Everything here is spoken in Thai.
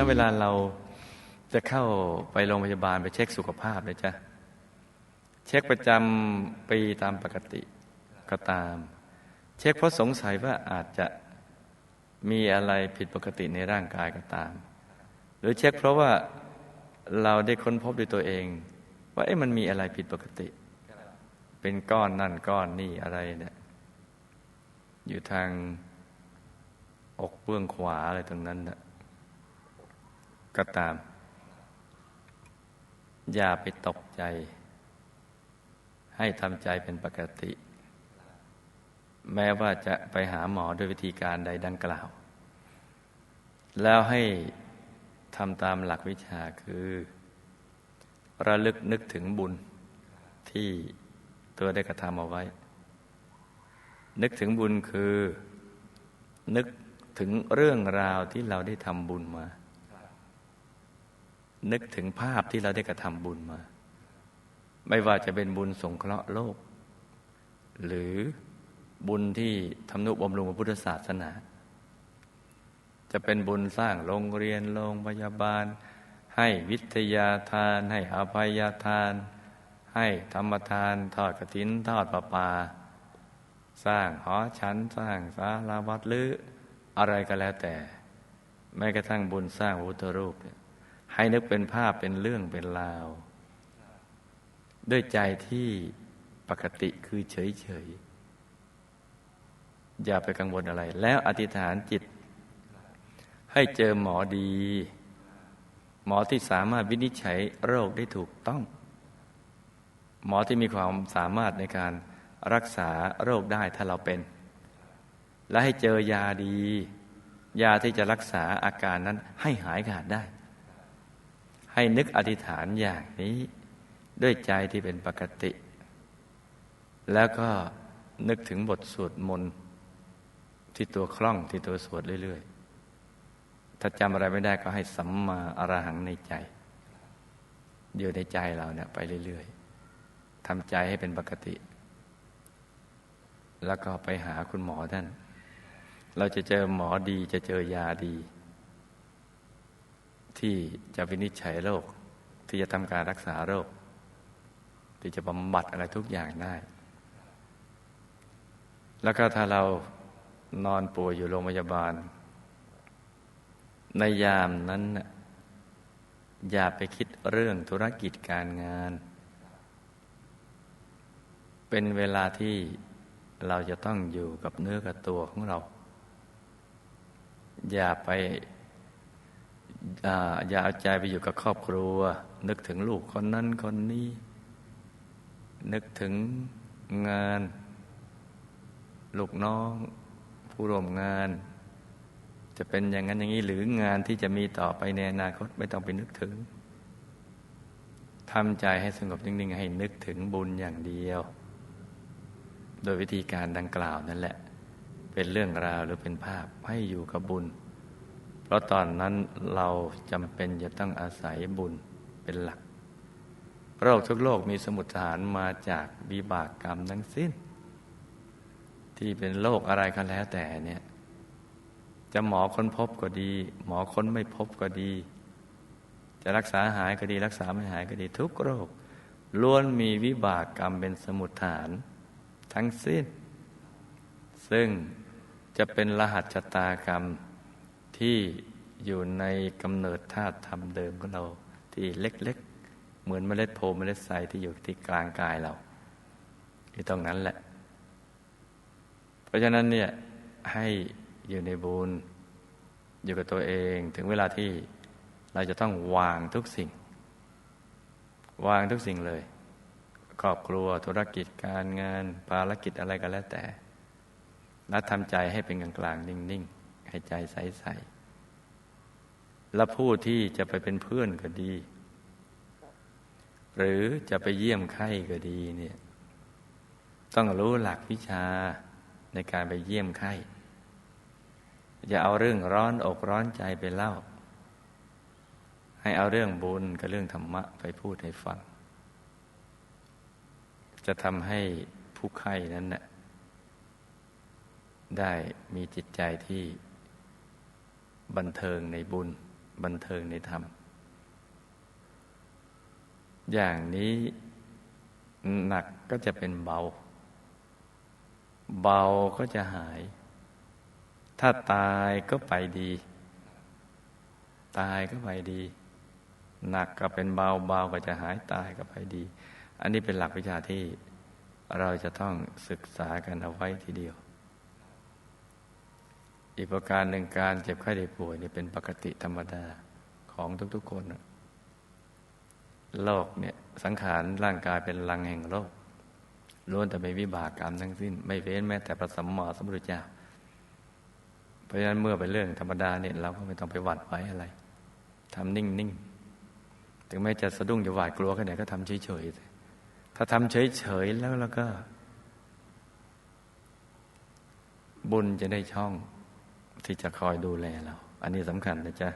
นั้นเวลาเราจะเข้าไปโรงพยาบาลไปเช็คสุขภาพเลยจ้ะเช็คประจำปีตามปกติก็ตาม เช็คเพราะสงสัยว่าอาจจะมีอะไรผิดปกติในร่างกายก็ตาม หรือเช็คเพราะว่าเราได้ค้นพบด้วยตัวเอง ว่าเอ๊ะมันมีอะไรผิดปกติ เป็นก้อนนั่นก้อนนี่อะไรเนี่ยอยู่ทางอกเบื้องขวาอะไรตรงนั้นนะ ก็ตาม อย่าไปตกใจ ให้ทำใจเป็นปกติ แม้ว่าจะไปหาหมอด้วยวิธีการใดดังกล่าว แล้วให้ทำตามหลักวิชาคือ ระลึกนึกถึงบุญที่ตัวได้กระทำเอาไว้ นึกถึงบุญคือ นึกถึงเรื่องราวที่เราได้ทำบุญมา นึกถึงภาพที่เราได้กระทำบุญมา ไม่ว่าจะเป็นบุญสงเคราะห์โลก หรือบุญที่ทำนุบำรุงพระพุทธศาสนา จะเป็นบุญสร้างโรงเรียนโรงพยาบาล ให้วิทยาทาน ให้อภัยทาน ให้ธรรมทาน ทอดกระถิน ทอดประปา สร้างหอฉันสร้างศาลาวัดหรืออะไรก็แล้วแต่ แม้กระทั่งบุญสร้างพุทธรูป ให้นึกเป็นภาพเป็นเรื่องเป็นราว ด้วยใจที่ปกติคือเฉยเฉยอย่าไปกังวลอะไร แล้วอธิษฐานจิต ให้เจอหมอดี หมอที่สามารถวินิจฉัยโรคได้ถูกต้อง หมอที่มีความสามารถในการรักษาโรคได้ถ้าเราเป็น และให้เจอยาดี ยาที่จะรักษาอาการนั้นให้หายขาดได้ ให้นึกอธิษฐานอย่างนี้ ด้วยใจที่เป็นปกติ แล้วก็นึกถึงบทสวดมนต์ที่ตัวคล่องที่ตัวสวดเรื่อย ๆ ถ้าจำอะไรไม่ได้ก็ให้สัมมาอรหังในใจ อยู่ในใจเราเนี่ยไปเรื่อย ๆทำใจให้เป็นปกติ แล้วก็ไปหาคุณหมอท่าน เราจะเจอหมอดีจะเจอยาดี ที่จะวินิจฉัยโรคที่จะทำการรักษาโรค ที่จะบำบัดอะไรทุกอย่างได้ แล้วก็ถ้าเรานอนป่วยอยู่โรงพยาบาล ในยามนั้น อย่าไปคิดเรื่องธุรกิจการงาน เป็นเวลาที่เราจะต้องอยู่กับเนื้อกับตัวของเรา อย่าไป อย่าเอาใจไปอยู่กับครอบครัว นึกถึงลูกคนนั้นคนนี้ นึกถึงงาน ลูกน้อง ผู้ร่วมงาน จะเป็นอย่างนั้นอย่างนี้หรืองานที่จะมีต่อไปในอนาคตไม่ต้องไปนึกถึงทำใจให้สงบนิ่งๆให้นึกถึงบุญอย่างเดียว โดยวิธีการดังกล่าวนั่นแหละ เป็นเรื่องราวหรือเป็นภาพให้อยู่กับบุญ ราะตอนนั้นเราจำเป็นจะต้องอาศัยบุญเป็นหลักโรคทุกโรคมีสมุทฐานมาจากวิบากกรรมทั้งสิ้น ที่เป็นโรคอะไรก็แล้วแต่เนี่ยจะหมอค้นพบก็ดี หมอค้นไม่พบก็ดี จะรักษาหายก็ดี รักษาไม่หายก็ดีทุกโรคล้วนมีวิบากกรรมเป็นสมุดฐาน ทั้งสิ้น ซึ่งจะเป็นรหัสชะตากรรม ที่อยู่ในกำเนิดธาตุธรรมเดิมของเราที่เล็กๆ เหมือนเมล็ดโพเมล็ดไซที่อยู่ที่กลางกายเราที่ตรงนั้นแหละ เพราะฉะนั้นเนี่ยให้อยู่ในบุญอยู่กับตัวเองถึงเวลาที่เราจะต้องวางทุกสิ่ง วางทุกสิ่งเลยครอบครัวธุรกิจการงาน ภารกิจอะไรก็แล้วแต่และทำใจให้เป็นกลางกลางนิ่งๆ ให้ใจใสๆและผู้ที่จะไปเป็นเพื่อนก็ดี หรือจะไปเยี่ยมไข้ก็ดีเนี่ยต้องรู้หลักวิชาในการไปเยี่ยมไข้อย่าเอาเรื่องร้อนอกร้อนใจไปเล่า ให้เอาเรื่องบุญกับเรื่องธรรมะไปพูดให้ฟัง จะทำให้ผู้ไข้นั้นนะ่ะได้มีจิตใจที่ บันเทิงในบุญ บันเทิงในธรรม อย่างนี้หนักก็จะเป็นเบา เบาก็จะหาย ถ้าตายก็ไปดี ตายก็ไปดี หนักก็เป็นเบาเบาก็จะหายตายก็ไปดี อันนี้เป็นหลักวิชาที่เราจะต้องศึกษากันเอาไว้ทีเดียว อีกประการหนึ่งการเจ็บไข้ได้ป่วยนี่เป็นปกติธรรมดาของทุกๆคนโลกเนี่ยสังขารร่างกายเป็นลังแห่งโลกล้วนแต่เป็นวิบากกรรมทั้งสิ้น ไม่เว้นแม้แต่พระสัมมาสัมพุทธเจ้า เพราะฉะนั้นเมื่อเป็นเรื่องธรรมดาเนี่ยเราก็ไม่ต้องไปหวั่นไหวอะไรทำนิ่งๆ ถึงแม้จะสะดุ้งจะหวาดกลัวแค่ไหนก็ทำเฉยๆ ถ้าทำเฉยๆแล้วแล้วก็ บุญจะได้ช่อง ที่จะคอยดูแลเรา อันนี้สำคัญนะจ๊ะ